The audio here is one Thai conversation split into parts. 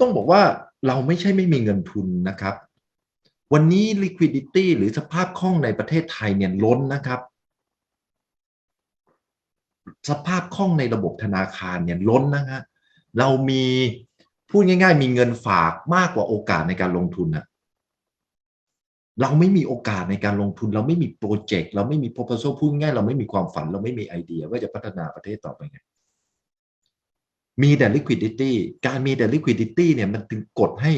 ต้องบอกว่าเราไม่ใช่ไม่มีเงินทุนนะครับ วันนี้ liquidity หรือสภาพคล่องในประเทศไทยเนี่ยล้นนะครับ สภาพคล่องในระบบธนาคารเนี่ยล้นนะฮะเรามีพูดง่าย ๆ มีเงินฝากมากกว่าโอกาสในการลงทุนอะเราไม่มีโอกาสในการลงทุน เราไม่มีโปรเจกต์เราไม่มี proposal พูดง่ายเราไม่มีความฝัน เราไม่มีไอเดีย ว่าจะพัฒนาประเทศต่อไปไง มีแต่ liquidity การมีแต่ liquidity เนี่ยมันถึงกดให้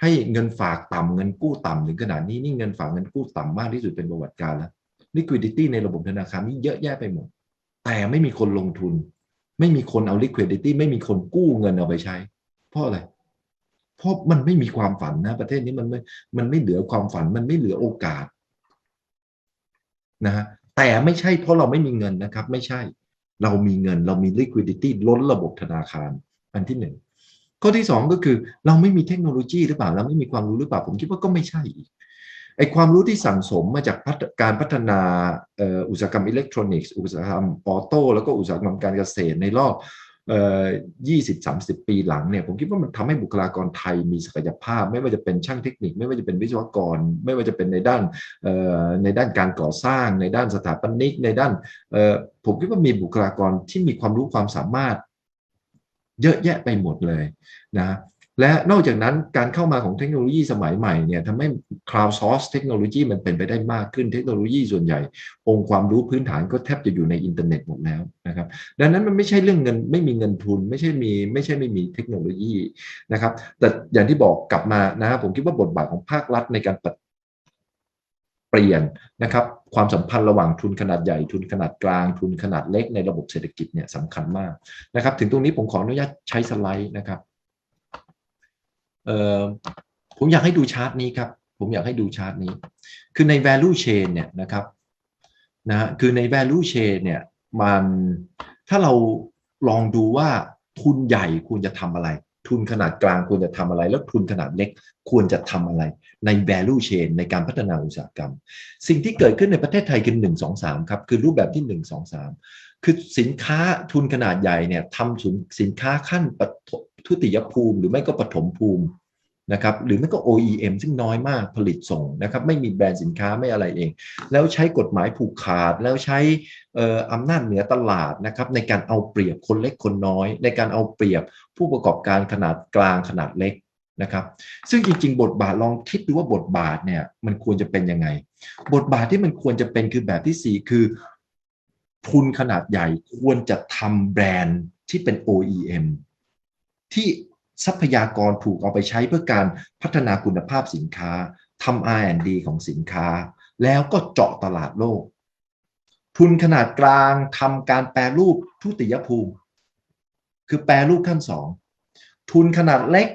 ให้เงินฝากต่ำเงินกู้ต่ำถึงขนาดนี้นี่เงินฝากเงินกู้ต่ำมากที่สุดเป็นประวัติการแล้ว liquidity ในระบบธนาคารนี่เยอะแยะไปหมด แต่ไม่มีคนลงทุน ไม่มีคนเอา liquidity ไม่มีคนกู้เงินเอาไปใช้ เพราะอะไร เพราะมันไม่มีความฝันนะ ประเทศนี้มันไม่มันไม่เหลือความฝันมันไม่เหลือโอกาสนะฮะแต่ไม่ใช่เพราะเราไม่มีเงินนะครับ ไม่ใช่ เรามีเงินเรามี liquidity ล้นระบบธนาคาร อันที่หนึ่งข้อที่สองก็คือเราไม่มีเทคโนโลยีหรือเปล่าเราไม่มีความรู้หรือเปล่าผมคิดว่าก็ไม่ใช่อีกไอความรู้ที่สั่งสมมาจากการพัฒนาอุตสาหกรรมอิเล็กทรอนิกส์อุตสาหกรรมออโต้แล้วก็อุตสาหกรรมการเกษตรในรอบ ยี่สิบสามสิบปีหลังเนี่ยผมคิดว่ามันทำให้บุคลากรไทยมีศักยภาพ ไม่ว่าจะเป็นช่างเทคนิค ไม่ว่าจะเป็นวิศวกร ไม่ว่าจะเป็นในด้านในด้านการก่อสร้าง ในด้านสถาปนิกในด้านผมคิดว่ามีบุคลากรที่มีความรู้ความสามารถ เยอะแยะไปหมดเลยนะ และนอกจากนั้นการเข้ามาของเทคโนโลยีสมัยใหม่เนี่ยทำให้ cloud source เทคโนโลยีมันเป็นไปได้มากขึ้นเทคโนโลยีส่วนใหญ่ องค์ความรู้พื้นฐานก็แทบจะอยู่ในอินเทอร์เน็ตหมดแล้วนะครับดังนั้นมันไม่ใช่เรื่องเงินไม่มีเงินทุน ไม่ใช่มีไม่ใช่ไม่มีเทคโนโลยีนะครับแต่อย่างที่บอกกลับมานะผมคิดว่าบทบาทของภาครัฐในการเปลี่ยนนะครับความสัมพันธ์ระหว่างทุนขนาดใหญ่ทุนขนาดกลาง ทุนขนาดเล็กในระบบเศรษฐกิจเนี่ยสำคัญมากนะครับถึงตรงนี้ผมขออนุญาตใช้สไลด์นะครับ ผมอยากให้ดูชาร์ตนี้ครับ ผมอยากให้ดูชาร์ตนี้ คือใน value chain เนี่ยนะครับนะคือใน value chain เนี่ยมันถ้าเราลองดูว่าทุนใหญ่ควรจะทำอะไร ทุนขนาดกลางควรจะทำอะไร แล้วทุนขนาดเล็กควรจะทำอะไร ใน value chain ในการพัฒนาอุตสาหกรรม สิ่งที่เกิดขึ้นในประเทศไทยคือ1 2 3ครับคือรูปแบบที่ 1 2 3 คือสินค้าทุนขนาดใหญ่เนี่ยทำสินค้าขั้นทุติยภูมิหรือไม่ก็ปฐมภูมินะครับหรือไม่ก็ OEM ซึ่งน้อยมากผลิตส่งนะครับไม่มีแบรนด์สินค้าไม่อะไรเอง แล้วใช้กฎหมายผูกขาด แล้วใช้อำนาจเหนือตลาดนะครับในการเอาเปรียบคนเล็กคนน้อย ในการเอาเปรียบผู้ประกอบการขนาดกลางขนาดเล็กนะครับซึ่งจริง ๆ บทบาทลองคิดดูว่าบทบาทเนี่ยมันควรจะเป็นยังไง บทบาทที่มันควรจะเป็นคือแบบที่ 4 คือ ทุนขนาดใหญ่ควรจะทำแบรนด์ที่เป็น OEM ที่ทรัพยากรถูกเอาไปใช้เพื่อการพัฒนาคุณภาพสินค้าทำ R&D ของสินค้า แล้วก็เจาะตลาดโลก ทุนขนาดกลางทำการแปรรูปทุติยภูมิ คือแปรรูปขั้นสองทุนขนาดเล็ก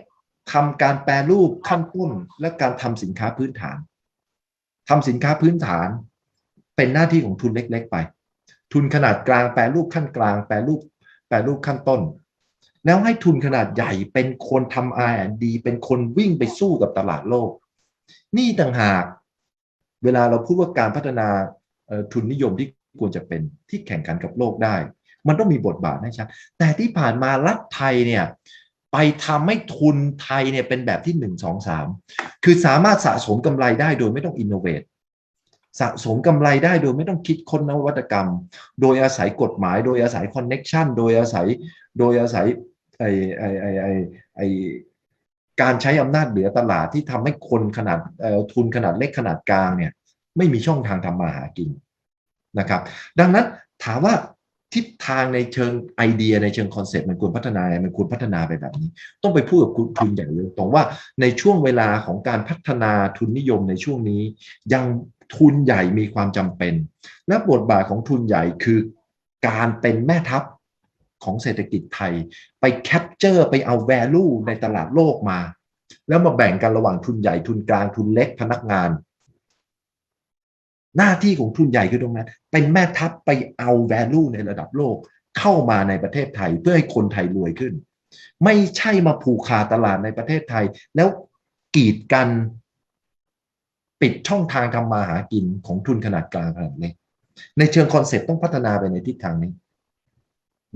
ทำการแปรรูปขั้นต้นและการทำสินค้าพื้นฐานทำสินค้าพื้นฐาน เป็นหน้าที่ของทุนเล็ก ๆ ไป ทุนขนาดกลางแปรรูปขั้นกลาง แปรรูปแปรรูปขั้นต้น แล้วให้ทุนขนาดใหญ่เป็นคนทำ R&D เป็นคนวิ่งไปสู้กับตลาดโลก นี่ต่างหาก เวลาเราพูดว่าการพัฒนาทุนนิยมที่ควรจะเป็นที่แข่งขันกับโลกได้ มันต้องมีบทบาทให้ชัดแต่ที่ผ่านมารัฐไทยเนี่ยไปทำให้ทุนไทยเนี่ยเป็นแบบที่หนึ่งสองสามคือสามารถสะสมกำไรได้โดยไม่ต้องอินโนเวทสะสมกำไรได้โดยไม่ต้องคิดค้นนวัตกรรม โดยอาศัยกฎหมาย โดยอาศัยคอนเน็ชันโดยอาศัยโดยอาศัย ไอไอไอไอไอการใช้อำนาจเหนือตลาดที่ทำให้คนขนาดทุนขนาดเล็กขนาดกลางเนี่ยไม่มีช่องทางทำมาหากินนะครับ ดังนั้นถามว่าทิศทางในเชิงไอเดียในเชิงคอนเซ็ปต์มันควรพัฒนา มันควรพัฒนาไปแบบนี้ ต้องไปพูดกับทุนใหญ่เลยตรงว่าในช่วงเวลาของการพัฒนาทุนนิยมในช่วงนี้ ยังทุนใหญ่มีความจำเป็น และบทบาทของทุนใหญ่คือการเป็นแม่ทัพ ของเศรษฐกิจไทย ไปแคปเจอร์ไปเอา value ในตลาดโลกมา แล้วมาแบ่งกันระหว่างทุนใหญ่ทุนกลางทุนเล็กพนักงาน หน้าที่ของทุนใหญ่คือตรงนั้น เป็นแม่ทัพไปเอา value ในระดับโลกเข้ามาในประเทศไทยเพื่อให้คนไทยรวยขึ้น ไม่ใช่มาผูกขาดตลาดในประเทศไทย แล้วกีดกันปิดช่องทางทำมาหากินของทุนขนาดกลางขนาดเล็กในเชิงคอนเซ็ปต์ต้องพัฒนาไปในทิศทางนี้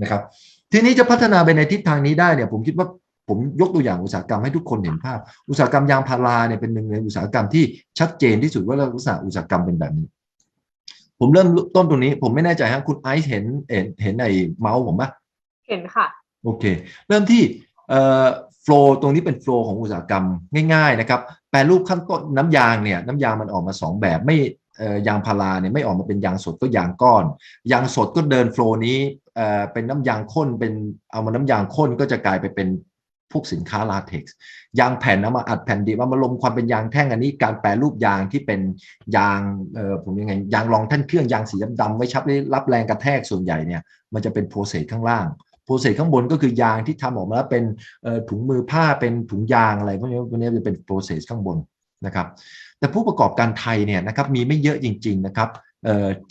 นะครับ ทีนี้จะพัฒนาไปในทิศทางนี้ได้เนี่ยผมคิดว่าผมยกตัวอย่างอุตสาหกรรมให้ทุกคนเห็นภาพ อุตสาหกรรมยางพาราเนี่ยเป็นหนึ่งในอุตสาหกรรมที่ชัดเจนที่สุดว่าลักษณะอุตสาหกรรมเป็นแบบนี้ ผมเริ่มต้นตรงนี้ ผมไม่แน่ใจฮะคุณไอซ์เห็นเห็นเห็นไอ้เมาส์ผมปะเห็นค่ะ โอเค เริ่มที่เอ่อโฟล์ตรงนี้เป็นโฟล์ของอุตสาหกรรมง่าย ๆ นะครับ แปรรูปขั้นต้นน้ำยางเนี่ยน้ำยางมันออกมาสองแบบไม่เอ่อ ยางพาราเนี่ยไม่ออกมาเป็นยางสดก็ยางก้อน ยางสดก็เดินโฟล์นี้เอ่อเป็นน้ำยางข้นเป็นเอามาน้ำยางข้นก็จะกลายไปเป็นพวกสินค้าลาเท็กซ์ยางแผ่นเอามาอัดแผ่นดีเอามาลมความเป็นยางแท่งอันนี้การแปรรูปยางที่เป็นยางเอ่อผมยังไงยางรองแท่นเครื่องยางสีดำๆไว้ชับได้รับแรงกระแทกส่วนใหญ่เนี่ยมันจะเป็นโปรเซสข้างล่างโปรเซสข้างบนก็คือยางที่ทำออกมาแล้วเป็นถุงมือผ้าเป็นถุงยางอะไรพวกนี้พวกนี้จะเป็นโปรเซสข้างบน นะครับ แต่ผู้ประกอบการไทยเนี่ยนะครับมีไม่เยอะจริง ๆ นะครับ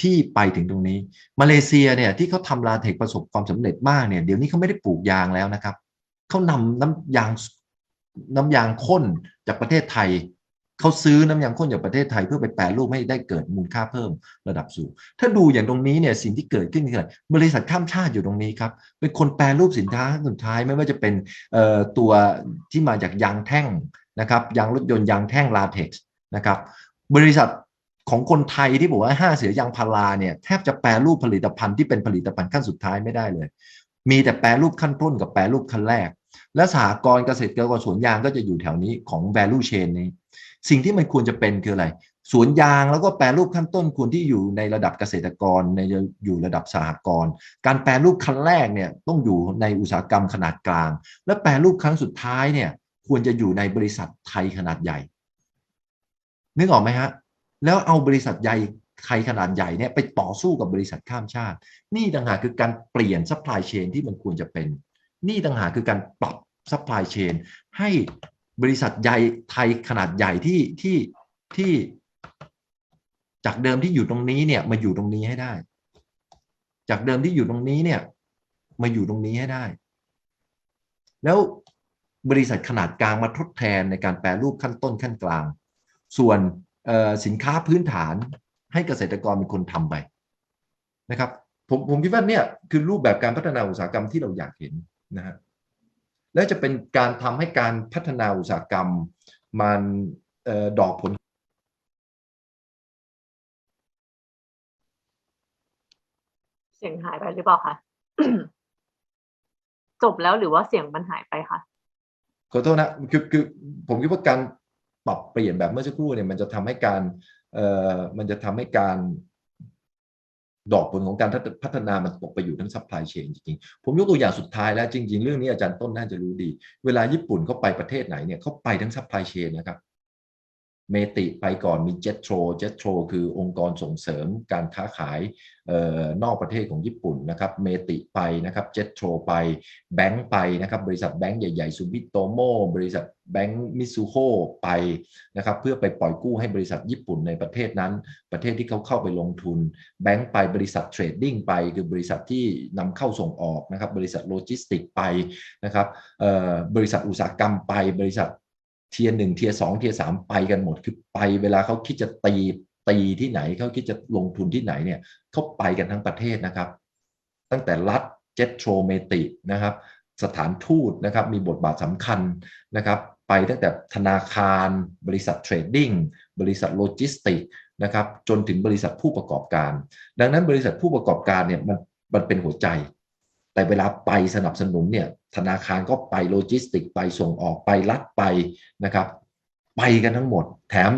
ที่ไปถึงตรงนี้ มาเลเซียเนี่ยที่เขาทำลาเทคประสบความสำเร็จมากเนี่ยเดี๋ยวนี้เขาไม่ได้ปลูกยางแล้วนะครับเขานำน้ำยางน้ำยางข้นจากประเทศไทยเขาซื้อน้ำยางข้นจากประเทศไทยเพื่อไปแปรรูปให้ได้เกิดมูลค่าเพิ่มระดับสูง ถ้าดูอย่างตรงนี้เนี่ยสิ่งที่เกิดขึ้นคืออะไรบริษัทข้ามชาติอยู่ตรงนี้ครับ เป็นคนแปรรูปสินค้าสุดท้ายไม่ว่าจะเป็นตัวที่มาจากยางแท่ง นะครับยางรถยนต์ยางแท่งลาเท็กซ์นะครับบริษัทของคนไทยที่บอกว่าห้าเสือยางพาราเนี่ยแทบจะแปรรูปผลิตภัณฑ์ที่เป็นผลิตภัณฑ์ขั้นสุดท้ายไม่ได้เลย มีแต่แปรรูปขั้นต้นกับแปรรูปขั้นแรก และสหกรณ์เกษตรกรสวนยางก็จะอยู่แถวนี้ของ value chain นี้ สิ่งที่มันควรจะเป็นคืออะไรสวนยางแล้วก็แปรรูปขั้นต้นควรที่อยู่ในระดับเกษตรกรในอยู่ระดับสหกรณ์การแปรรูปขั้นแรกเนี่ยต้องอยู่ในอุตสาหกรรมขนาดกลาง และแปรรูปครั้งสุดท้ายเนี่ย ควรจะอยู่ในบริษัทไทยขนาดใหญ่ นึกออกไหมฮะ แล้วเอาบริษัทใหญ่ไทยขนาดใหญ่เนี่ยไปต่อสู้กับบริษัทข้ามชาติ นี่ต่างหากคือการเปลี่ยนซัพพลายเชนที่มันควรจะเป็น นี่ต่างหากคือการปรับซัพพลายเชนให้บริษัทใหญ่ไทยขนาดใหญ่ที่ที่ที่จากเดิมที่อยู่ตรงนี้เนี่ยมาอยู่ตรงนี้ให้ได้ จากเดิมที่อยู่ตรงนี้เนี่ยมาอยู่ตรงนี้ให้ได้ แล้ว บริษัทขนาดกลางมาทดแทนในการแปรรูปขั้นต้นขั้นกลาง ส่วนสินค้าพื้นฐานให้เกษตรกรเป็นคนทำไปนะครับผมผมคิดว่าเนี่ยคือรูปแบบการพัฒนาอุตสาหกรรมที่เราอยากเห็นนะฮะและจะเป็นการทำให้การพัฒนาอุตสาหกรรมมันออดอกผล เสียงหายไปหรือเปล่าคะจบแล้วหรือว่าเสียงมันหายไปคะ ขอโทษนะคือคือผมคิดว่าการปรับเปลี่ยนแบบเมื่อสักครู่เนี่ยมันจะทำให้การเอ่อมันจะทำให้การดอกผลของการพัฒนามันตกไปอยู่ทั้งซัพพลายเชนจริงๆ ผมยกตัวอย่างสุดท้ายแล้วจริง ๆ เรื่องนี้อาจารย์ต้นน่าจะรู้ดี เวลาญี่ปุ่นเขาไปประเทศไหนเนี่ยเขาไปทั้งซัพพลายเชนนะครับ เมติไปก่อนมีเจ็ตโทรเจ็ตโทรคือองค์กรส่งเสริมการค้าขายออนอกประเทศของญี่ปุ่นนะครับเมติไปนะครับเจ็ตโทรไปแบงก์ไปนะครับบริษัทแบงก์ใหญ่ๆซูบิโตโมบริษัทแบงก์มิซูโฮไปนะครับเพื่อไปปล่อยกู้ให้บริษัทญี่ปุ่นในประเทศนั้น ประเทศที่เขาเข้าไปลงทุน แบงก์ไปบริษัทเทรดดิ้งไป คือบริษัทที่นำเข้าส่งออกนะครับบริษัทโลจิสติกไปนะครับบริษัทอุตสาหกรรมไปบริษัท เทียร์หนึ่งเทียร์สองเทียร์สามไปกันหมดคือไปเวลาเขาคิดจะตีตีที่ไหนเขาคิดจะลงทุนที่ไหนเนี่ยเขาไปกันทั้งประเทศนะครับ ตั้งแต่รัฐเจ็ตโทรเมตินะครับ สถานทูตนะครับมีบทบาทสำคัญนะครับ ไปตั้งแต่ธนาคาร บริษัทเทรดดิ้งบริษัทโลจิสติกนะครับจนถึงบริษัทผู้ประกอบการ ดังนั้นบริษัทผู้ประกอบการเนี่ยมันมันเป็นหัวใจ แต่เวลาไปสนับสนุนเนี่ยธนาคารก็ไปโลจิสติกไปส่งออกไปรัดไปนะครับไปกันทั้งหมด แถม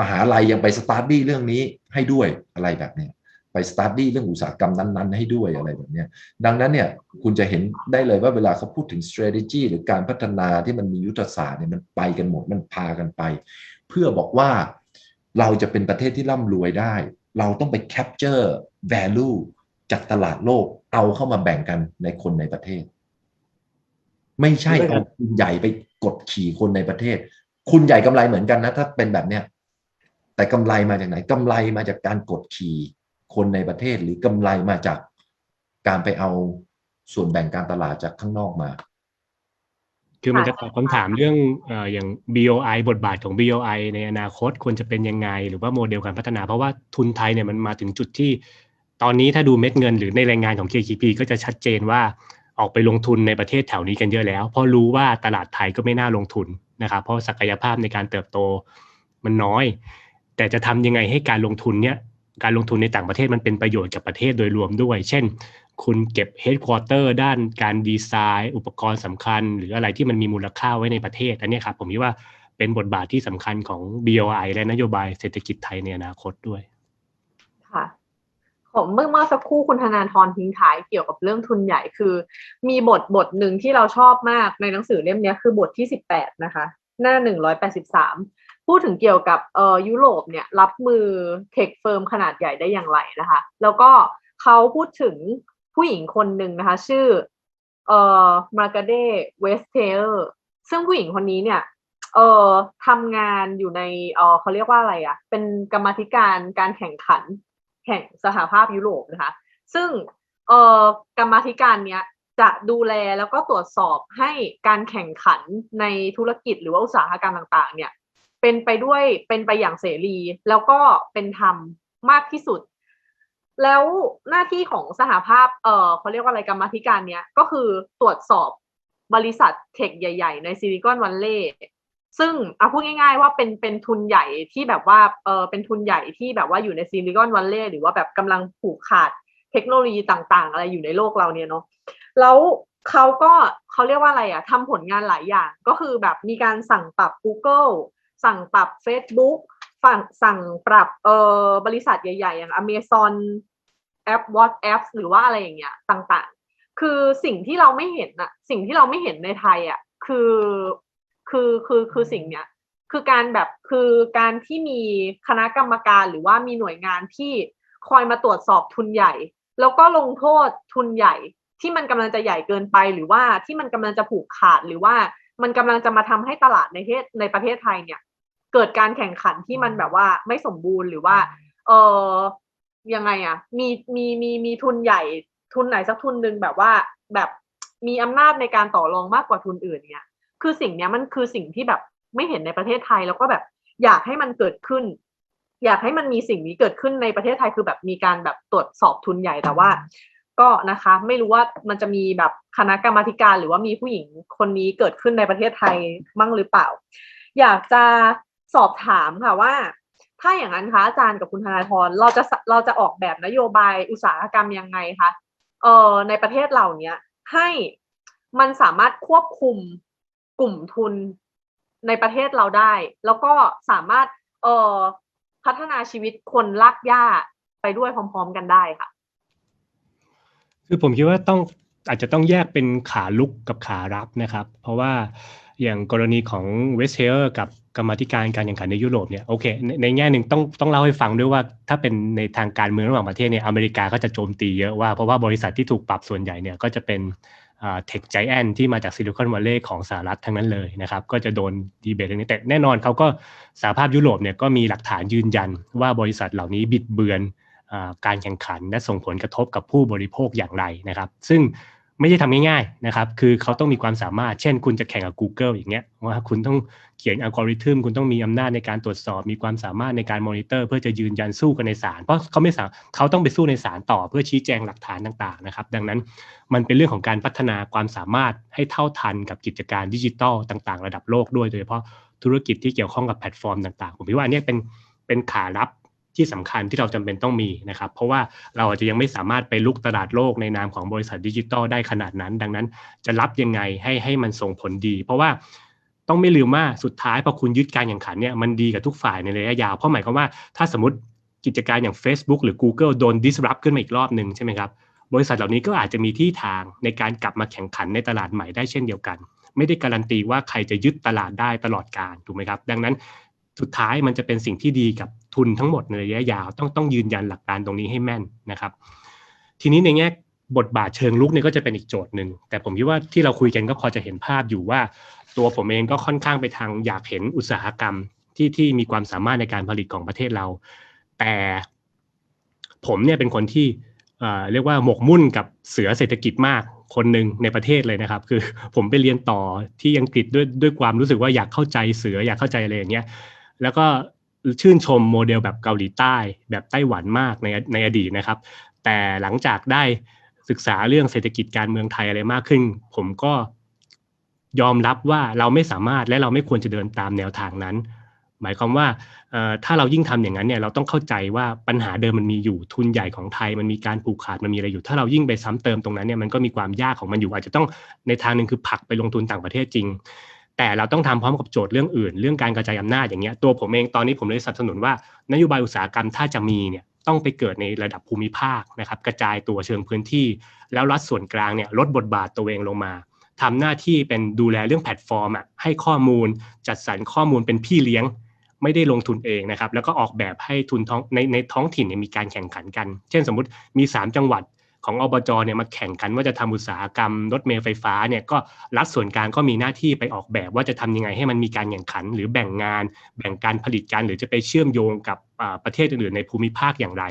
มหาลัยยังไปสตาร์ดี้เรื่องนี้ให้ด้วยอะไรแบบนี้ไปสตาร์ดี้เรื่องอุตสาหกรรมนั้น ๆ ให้ด้วยอะไรแบบนี้ดังนั้นเนี่ยคุณจะเห็นได้เลยว่าเวลาเขาพูดถึง strategy หรือการพัฒนาที่มันมียุทธศาสตร์เนี่ยมันไปกันหมดมันพากันไป เพื่อบอกว่าเราจะเป็นประเทศที่ร่ำรวยได้ เราต้องไป capture value จากตลาดโลก เอาเข้ามาแบ่งกันในคนในประเทศ ไม่ใช่เอาคุณใหญ่ไปกดขี่คนในประเทศ คุณใหญ่กำไรเหมือนกันนะถ้าเป็นแบบเนี้ยแต่กำไรมาจากไหนกำไรมาจากการกดขี่คนในประเทศหรือกำไรมาจากการไปเอาส่วนแบ่งการตลาดจากข้างนอกมา คือมันจะตอบคำถามเรื่องเอ่ออย่าง BOI บทบาทของ BOI ในอนาคตควรจะเป็นยังไง หรือว่าโมเดลการพัฒนา เพราะว่าทุนไทยเนี่ยมันมาถึงจุดที่ ตอนนี้ถ้าดูเม็ดเงินหรือในรายงานของ KKP ก็จะชัดเจนว่าออกไปลงทุนในประเทศแถวนี้กันเยอะแล้ว เพราะรู้ว่าตลาดไทยก็ไม่น่าลงทุนนะครับเพราะศักยภาพในการเติบโตมันน้อย แต่จะทำยังไงให้การลงทุนเนี่ยการลงทุนในต่างประเทศมันเป็นประโยชน์กับประเทศโดยรวมด้วย เช่น คุณเก็บเฮดค q อเตอร์ด้านการดีไซน์ อุปกรณ์สำคัญ หรืออะไรที่มันมีมูลค่าไว้ในประเทศอันนี้ครับผมคิดว่าเป็นบทบาทที่สำคัญของ BOI และนโยบายเศรษฐกิจไทยในอนาคตด้วย ค่ะ ผมเมื่อเมื่อสักครู่คุณธนาธรทิ้งท้ายเกี่ยวกับเรื่องทุนใหญ่คือ มีบทบทหนึ่งที่เราชอบมากในหนังสือเล่มนี้คือบทที่สิบแปดนะคะ หน้าหนึ่งร้อยแปดสิบสามพูดถึงเกี่ยวกับเอ่อยุโรปเนี่ยรับมือเทคเฟิร์มขนาดใหญ่ได้อย่างไรนะคะ แล้วก็เขาพูดถึงผู้หญิงคนหนึ่งนะคะ ชื่อเอ่อมาร์กาเดเวสเทลซึ่งผู้หญิงคนนี้เนี่ยเอ่อทำงานอยู่ในเอ่อเขาเรียกว่าอะไรอะ่ะ เป็นกรรมธิการการแข่งขัน แห่งสหภาพยุโรปนะคะ ซึ่งเอ่อกรรมธิการเนี้ยจะดูแลแล้วก็ตรวจสอบให้การแข่งขันในธุรกิจหรือว่าอุตสาหกรรมต่างๆ เนี่ย เป็นไปด้วยเป็นไปอย่างเสรี แล้วก็เป็นธรรมมากที่สุด แล้วหน้าที่ของสหภาพเอ่อเขาเรียกว่าอะไรกรรมธิการเนี้ยก็คือตรวจสอบบริษัทเทคใหญ่ ๆ ในซิลิคอนวัลเลย์ ซึ่งเอาพูดง่ายๆว่าเป็นเป็นทุนใหญ่ที่แบบว่าเออเป็นทุนใหญ่ที่แบบว่าอยู่ในซิลิคอนวัลเลย์หรือว่าแบบกำลังผูกขาดเทคโนโลยีต่างๆ อะไรอยู่ในโลกเราเนี่ยเนาะแล้วเขาก็เขาเรียกว่าอะไรอะทำผลงานหลายอย่าง ก็คือแบบมีการสั่งปรับ Google สั่งปรับ Facebook ฝั่งสั่งปรับเอ่อบริษัทใหญ่ๆ อย่าง Amazon แอป WhatsApp หรือว่าอะไรอย่างเงี้ยต่างๆ คือสิ่งที่เราไม่เห็นอะสิ่งที่เราไม่เห็นในไทยอะคือ คือคือคือสิ่งเนี้ยคือการแบบคือการที่มีคณะกรรมการหรือว่ามีหน่วยงานที่คอยมาตรวจสอบทุนใหญ่ แล้วก็ลงโทษทุนใหญ่ ที่มันกำลังจะใหญ่เกินไป หรือว่าที่มันกำลังจะผูกขาดหรือว่ามันกำลังจะมาทำให้ตลาดในประเทศในประเทศไทยเนี่ย เกิดการแข่งขันที่มันแบบว่าไม่สมบูรณ์หรือว่า เออยังไงอะมีมีมีมีทุนใหญ่ทุนไหนสักทุนหนึ่งแบบว่าแบบมีอำนาจในการต่อรองมากกว่าทุนอื่นเนี่ย คือสิ่งเนี้ยมันคือสิ่งที่แบบไม่เห็นในประเทศไทยแล้วก็แบบอยากให้มันเกิดขึ้น อยากให้มันมีสิ่งนี้เกิดขึ้นในประเทศไทยคือแบบมีการแบบตรวจสอบทุนใหญ่แต่ว่า ก็นะคะไม่รู้ว่ามันจะมีแบบคณะกรรมาการ หรือว่ามีผู้หญิงคนนี้เกิดขึ้นในประเทศไทยมั่งหรือเปล่า อยากจะสอบถามค่ะว่า ถ้าอย่างนั้นคะอาจารย์กับคุณธนาธรเราจะเราจะออกแบบนโยบายอุตสาหกรรมยังไงคะเอ่อในประเทศเราเนี้ยให้มันสามารถควบคุม กลุ่มทุนในประเทศเราได้ แล้วก็สามารถเอ่อพัฒนาชีวิตคนลากย่าไปด้วยพร้อม ๆ กันได้ค่ะ คือผมคิดว่าต้องอาจจะต้องแยกเป็นขาลุกกับขารับนะครับ เพราะว่าอย่างกรณีของเวสเทอร์กับกรรมธิการการแข่งขันในยุโรปเนี่ยโอเคในในแง่หนึ่งต้องต้องเล่าให้ฟังด้วยว่าถ้าเป็นในทางการเมืองระหว่างประเทศเนี่ยอเมริกาก็จะโจมตีเยอะว่าเพราะว่าบริษัทที่ถูกปรับส่วนใหญ่เนี่ยก็จะเป็น เทคไจแอนที่มาจากซิลิคอนวัลเลย์ของสหรัฐทั้งนั้นเลยนะครับ ก็จะโดนดีเบตเรื่องนี้แต่แน่นอนเขาก็สหภาพยุโรปเนี่ยก็มีหลักฐานยืนยันว่าบริษัทเหล่านี้บิดเบือนการแข่งขันและส่งผลกระทบกับผู้บริโภคอย่างไรนะครับ ซึ่ง ไม่ใช่ทำง่ายๆนะครับ คือเขาต้องมีความสามารถ เช่น คุณจะแข่งกับ Google อย่างเงี้ย ว่าคุณต้องเขียนอัลกอริทึม คุณต้องมีอำนาจในการตรวจสอบ มีความสามารถในการมอนิเตอร์ เพื่อจะยืนยันสู้กันในศาล เพราะเขาไม่สามเขาต้องไปสู้ในศาลต่อเพื่อชี้แจงหลักฐานต่างๆนะครับ ดังนั้นมันเป็นเรื่องของการพัฒนาความสามารถให้เท่าทันกับกิจการดิจิทัลต่าง ๆ ระดับโลกด้วย โดยเฉพาะธุรกิจที่เกี่ยวข้องกับแพลตฟอร์มต่างๆ ผมคิดว่าอันนี้เป็นเป็นขารับ ที่สำคัญที่เราจำเป็นต้องมีนะครับ เพราะว่าเราอาจจะยังไม่สามารถไปลุกตลาดโลกในนามของบริษัทดิจิทัลได้ขนาดนั้น ดังนั้นจะรับยังไงให้ให้มันส่งผลดี เพราะว่าต้องไม่ลืมว่าสุดท้ายพอคุณยึดการแข่งขันเนี่ยมันดีกับทุกฝ่ายในระยะยาว เพราะหมายความว่าถ้าสมมติกิจการอย่าง Facebook หรือ Google โดน disrupt ขึ้นมาอีกรอบหนึ่งใช่ไหมครับบริษัทเหล่านี้ก็อาจจะมีที่ทางในการกลับมาแข่งขันในตลาดใหม่ได้เช่นเดียวกัน ไม่ได้การันตีว่าใครจะยึดตลาดได้ตลอดการถูกไหมครับ ดังนั้นสุดท้ายมันจะเป็นสิ่งที่ดีกับ ทุนทั้งหมดในระยะยาวต้องต้องยืนยันหลักการตรงนี้ให้แม่นนะครับ ทีนี้ในแง่บทบาทเชิงลุกเนี่ยก็จะเป็นอีกโจทย์หนึ่งแต่ผมคิดว่าที่เราคุยกันก็พอจะเห็นภาพอยู่ว่า ตัวผมเองก็ค่อนข้างไปทางอยากเห็นอุตสาหกรรมที่ที่มีความสามารถในการผลิตของประเทศเรา แต่ผมเนี่ยเป็นคนที่เรียกว่าหมกมุ่นกับเสือเศรษฐกิจมากคนหนึ่งในประเทศเลยนะครับ คือผมไปเรียนต่อที่อังกฤษด้วยด้วยความรู้สึกว่าอยากเข้าใจเสืออยากเข้าใจอะไรอย่างเงี้ยแล้วก็ ชื่นชมโมเดลแบบเกาหลีใต้ แบบไต้หวันมากในในอดีตนะครับ แต่หลังจากได้ศึกษาเรื่องเศรษฐกิจการเมืองไทยอะไรมากขึ้น ผมก็ยอมรับว่าเราไม่สามารถและเราไม่ควรจะเดินตามแนวทางนั้น หมายความว่าถ้าเรายิ่งทำอย่างนั้นเนี่ยเราต้องเข้าใจว่าปัญหาเดิมมันมีอยู่ทุนใหญ่ของไทย มันมีการผูกขาดมันมีอะไรอยู่ ถ้าเรายิ่งไปซ้ำเติมตรงนั้นเนี่ยมันก็มีความยากของมันอยู่อาจจะต้องในทางหนึ่งคือผลักไปลงทุนต่างประเทศจริง แต่เราต้องทำพร้อมกับโจทย์เรื่องอื่น เรื่องการกระจายอำนาจอย่างเงี้ยตัวผมเองตอนนี้ผมเลยสนับสนุนว่านโยบายอุตสาหกรรมถ้าจะมีเนี่ยต้องไปเกิดในระดับภูมิภาคนะครับ กระจายตัวเชิงพื้นที่ แล้วรัฐส่วนกลางเนี่ยลดบทบาทตัวเองลงมาทำหน้าที่เป็นดูแลเรื่องแพลตฟอร์มอะให้ข้อมูลจัดสรรข้อมูลเป็นพี่เลี้ยง ไม่ได้ลงทุนเองนะครับ แล้วก็ออกแบบให้ทุนท้องในในท้องถิ่นเนี่ยมีการแข่งขันกัน เช่นสมมติมี 3 จังหวัด ของอบจเนี่ยมาแข่งกันว่าจะทำอุตสาหกรรมรถเมล์ไฟฟ้าเนี่ยก็รัฐส่วนกลางก็มีหน้าที่ไปออกแบบว่าจะทำยังไงให้มันมีการแข่งขัน หรือแบ่งงาน แบ่งการผลิตกันหรือจะไปเชื่อมโยงกับประเทศอื่นๆในภูมิภาคอย่างไร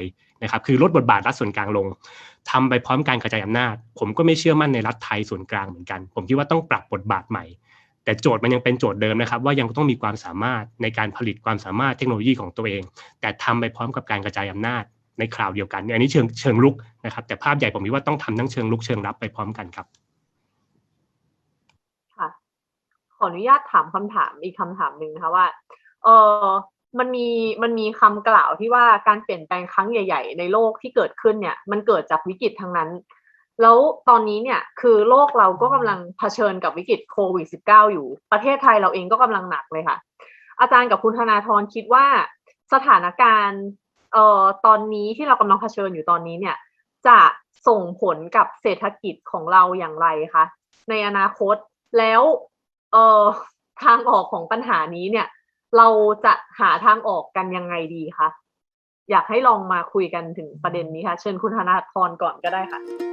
นะครับคือลดบทบาทรัฐส่วนกลางลงทำไปพร้อมการกระจายอำนาจ ผมก็ไม่เชื่อมั่นในรัฐไทยส่วนกลางเหมือนกัน ผมคิดว่าต้องปรับบทบาทใหม่ แต่โจทย์มันยังเป็นโจทย์เดิมนะครับ ว่ายังต้องมีความสามารถในการผลิตความสามารถเทคโนโลยีของตัวเอง แต่ทำไปพร้อมกับการกระจายอำนาจ ในคราวเดียวกันอันนี้เชิงเชิงลุกนะครับ แต่ภาพใหญ่ผมว่าต้องทำทั้งเชิงลุกเชิงรับไปพร้อมกันครับค่ะขออนุญาตถามคำถามอีกคำถามหนึ่งนะคะว่าเออมันมีมันมีคำกล่าวที่ว่าการเปลี่ยนแปลงครั้งใหญ่ ๆ ในโลกที่เกิดขึ้นเนี่ย มันเกิดจากวิกฤตทั้งนั้น แล้วตอนนี้เนี่ยคือโลกเราก็กำลังเผชิญกับวิกฤตโควิด -19 อยู่ ประเทศไทยเราเองก็กำลังหนักเลยค่ะ อาจารย์กับคุณธนาธรคิดว่าสถานการณ์ เอ่อตอนนี้ที่เรากำลังเผชิญอยู่ตอนนี้เนี่ย จะส่งผลกับเศรษฐกิจของเราอย่างไรคะในอนาคตแล้วเอ่อทางออกของปัญหานี้เนี่ย เราจะหาทางออกกันยังไงดีคะอยากให้ลองมาคุยกันถึงประเด็นนี้ค่ะ เชิญคุณธนาธรก่อนก็ได้ค่ะ